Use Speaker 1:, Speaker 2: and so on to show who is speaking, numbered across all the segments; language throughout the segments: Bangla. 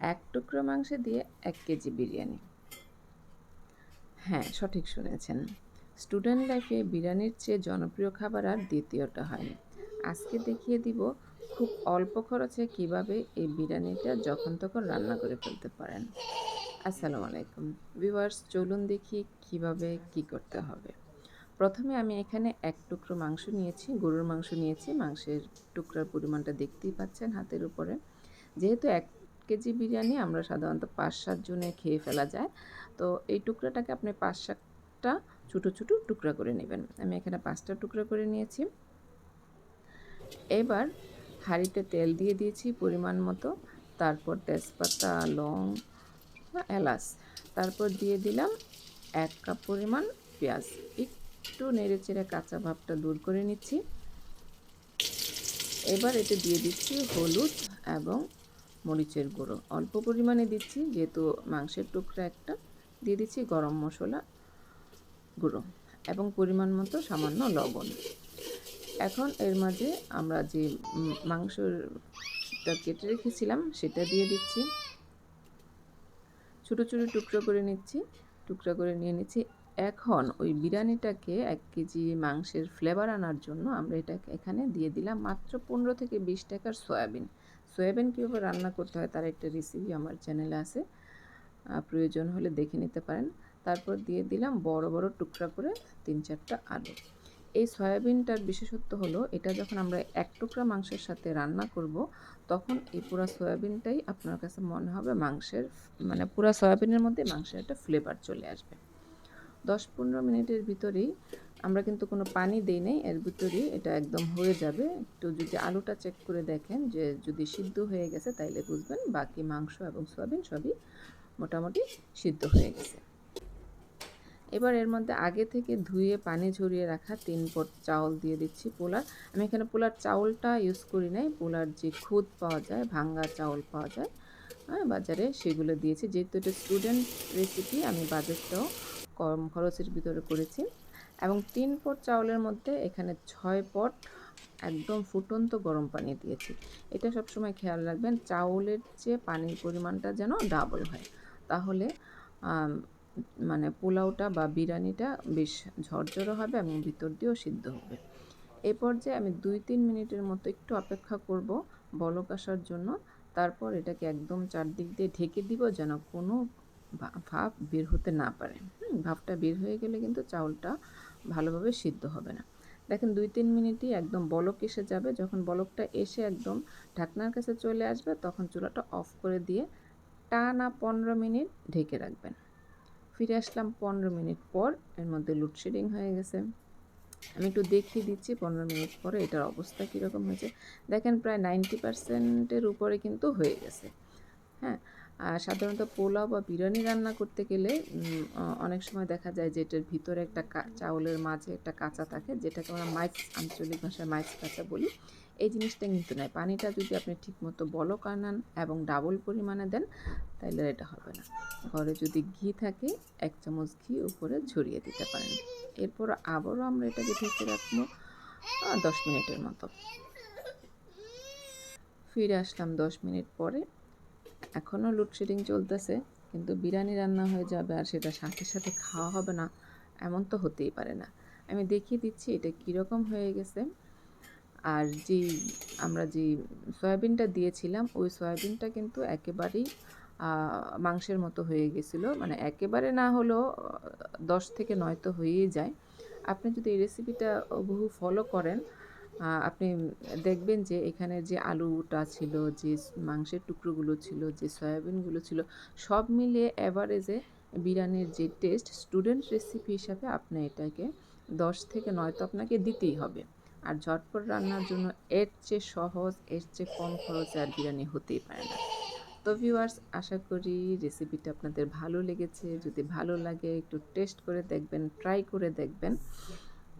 Speaker 1: এক টুকরো মাংস দিয়ে এক কেজি বিরিয়ানি। হ্যাঁ সঠিক শুনেছেন। স্টুডেন্ট লাইফে বিরিয়ানির চেয়ে জনপ্রিয় খাবার আর দ্বিতীয়টা হয় আজকে দেখিয়ে দিব খুব অল্প খরচে কীভাবে এই বিরিয়ানিটা যখন তখন রান্না করে ফেলতে পারেন। আসসালামু আলাইকুম। ভিউয়ার্স, চলুন দেখি কীভাবে কি করতে হবে। প্রথমে আমি এখানে এক টুকরো মাংস নিয়েছি, গরুর মাংস নিয়েছি। মাংসের টুকরার পরিমাণটা দেখতেই পাচ্ছেন হাতের উপরে। যেহেতু এক কেজি বিরিয়ানি আমরা সাধারণত পাঁচ সাত জনে খেয়ে ফেলা যায়। তো এই টুকরাটাকে আপনি পাঁচ সাতটা ছোটো ছোটো টুকরা করে নেবেন। আমি এখানে পাঁচটা টুকরা করে নিয়েছি। এবার হাঁড়িতে তেল দিয়ে দিয়েছি পরিমাণ মতো। তারপর তেজপাতা, লং এলাচ। তারপর দিয়ে দিলাম এক কাপ পরিমাণ পেঁয়াজ। একটু নেড়ে চেড়ে কাঁচা ভাবটা দূর করে নিচ্ছি। এবার এতে দিয়ে দিচ্ছি হলুদ এবং মরিচের গুঁড়ো। অল্প পরিমাণে দিচ্ছি, যেহেতু মাংসের টুকরা একটা। দিয়ে দিচ্ছি গরম মশলা গুঁড়ো এবং পরিমাণ মতো সামান্য লবণ। এখন এর মাঝে আমরা যে মাংসটা কেটে রেখেছিলাম, সেটা দিয়ে দিচ্ছি। ছোটো ছোটো টুকরো করে নিচ্ছি, টুকরো করে নিয়ে নিচ্ছি। এখন ওই বিরিয়ানিটাকে এক কেজি মাংসের ফ্লেভার আনার জন্য আমরা এটাকে এখানে দিয়ে দিলাম মাত্র পনেরো থেকে বিশ টাকার সয়াবিন। সয়াবিন কীভাবে রান্না করতে হয় তার একটা রেসিপি আমার চ্যানেলে আছে। প্রয়োজন হলে দেখে নিতে পারেন। তারপর দিয়ে দিলাম বড় বড় টুকরা করে তিন, চারটা আলু। এই সয়াবিনটার বিশেষত্ব হলো এটা যখন আমরা এক টুকরা মাংসের সাথে রান্না করব, তখন এই পুরো সয়াবিনটাই আপনার কাছে মনে হবে মাংসের মানে পুরো সয়াবিনের মধ্যে মাংসের একটা ফ্লেভার চলে আসবে। দশ, পনেরো মিনিটের ভিতরেই আমরা কিন্তু কোনো পানি দিই নেই, এর ভিতরেই এটা একদম হয়ে যাবে। একটু যদি আলুটা চেক করে দেখেন যে যদি সিদ্ধ হয়ে গেছে তাইলে বুঝবেন বাকি মাংস এবং সয়াবিন সবই মোটামুটি সিদ্ধ হয়ে গেছে। এবার এর মধ্যে আগে থেকে ধুয়ে পানি ঝরিয়ে রাখা তিন পট চাউল দিয়ে দিচ্ছি পোলার। আমি এখানে পোলার চাউলটা ইউজ করি নাই, পোলার যে খুদ পাওয়া যায়, ভাঙ্গা চাউল পাওয়া যায় হ্যাঁ বাজারে সেগুলো দিয়েছি। যেহেতু এটা স্টুডেন্ট রেসিপি আমি বাজেটটাও কম খরচের ভিতরে করেছি। এবং তিন পট চাউলের মধ্যে এখানে ছয় পট একদম ফুটন্ত গরম পানি দিয়েছি। এটা সবসময় খেয়াল রাখবেন, চাউলের চেয়ে পানির পরিমাণটা যেন ডাবল হয়। তাহলে মানে পোলাওটা বা বিরিয়ানিটা বেশ ঝরঝরো হবে এবং ভিতর দিয়েও সিদ্ধ হবে। এই পর্যায়ে আমি দুই তিন মিনিটের মতো একটু অপেক্ষা করব বলক আসার জন্য। তারপর এটাকে একদম চারদিক দিয়ে ঢেকে দিব যেন কোনো ভাপ বের হতে না পারে। ভাপটা বের হয়ে গেলে কিন্তু চাউলটা ভালোভাবে সিদ্ধ হবে না। দেখেন দুই তিন মিনিটই একদম বলক এসে যাবে। যখন বলকটা এসে একদম ঢাকনার কাছে চলে আসবে, তখন চুলাটা অফ করে দিয়ে টানা পনেরো মিনিট ঢেকে রাখবেন। ফিরে আসলাম পনেরো মিনিট পর, এর মধ্যে লোডশেডিং হয়ে গেছে। আমি একটু দেখিয়ে দিচ্ছি পনেরো মিনিট পরে এটার অবস্থা কীরকম হয়েছে। দেখেন প্রায় নাইনটি পার্সেন্টের উপরে কিন্তু হয়ে গেছে। হ্যাঁ আর সাধারণত পোলাও বা বিরিয়ানি রান্না করতে গেলে অনেক সময় দেখা যায় যে এটার ভিতরে একটা চাউলের মাঝে একটা কাঁচা থাকে, যেটাকে আমরা মাইক্স, আঞ্চলিক ভাষায় মাইক্স কাঁচা বলি। এই জিনিসটা কিন্তু নয়। পানিটা যদি আপনি ঠিকমতো বলক আনান এবং ডাবল পরিমাণে দেন তাহলে এটা হবে না। ঘরে যদি ঘি থাকে, এক চামচ ঘি উপরে ঝরিয়ে দিতে পারেন। এরপর আবারও আমরা এটাকে ঢেকে রাখব দশ মিনিটের মতো। ফিরে আসলাম দশ মিনিট পরে। এখনও লোডশেডিং চলতেছে, কিন্তু বিরিয়ানি রান্না হয়ে যাবে আর সেটা সাথে সাথে খাওয়া হবে না, এমন তো হতেই পারে না। আমি দেখিয়ে দিচ্ছি এটা কীরকম হয়ে গেছে। আর যে আমরা যে সয়াবিনটা দিয়েছিলাম, ওই সয়াবিনটা কিন্তু একেবারেই মাংসের মতো হয়ে গেছিল। মানে একেবারে না হলেও দশ থেকে নয় তো হয়েই যায়। আপনি যদি এই রেসিপিটা বহু ফলো করেন আপনি দেখবেন যে এখানে যে আলুটা ছিল, যে মাংসের টুকরোগুলো ছিল, যে সয়াবিনগুলো ছিল, সব মিলিয়ে অ্যাভারেজে বিরিয়ানির যে টেস্ট স্টুডেন্ট রেসিপি হিসাবে আপনি এটাকে দশ থেকে নয় তো আপনাকে দিতেই হবে। আর ঝটপট রান্নার জন্য এর চেয়ে সহজ, এর চেয়ে কম খরচে আর বিরিয়ানি হতেই পারে না। তো ভিউয়ার্স আশা করি রেসিপিটা আপনাদের ভালো লেগেছে। যদি ভালো লাগে, একটু টেস্ট করে দেখবেন ট্রাই করে দেখবেন।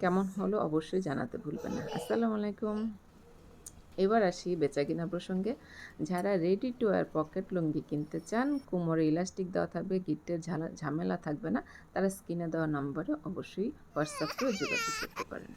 Speaker 1: কেমন হলো অবশ্যই জানাতে ভুলবেন না। আসসালামু আলাইকুম। এবার আসি বেচা কিনা প্রসঙ্গে। যারা রেডি টু ওয়ার পকেট লুঙ্গি কিনতে চান, কোমরে ইলাস্টিক দেওয়া থাকবে গিটের ঝামেলা থাকবে না, তারা স্ক্রিনে দেওয়া নম্বরে অবশ্যই হোয়াটসঅ্যাপ করে যোগাযোগ করতে পারেন।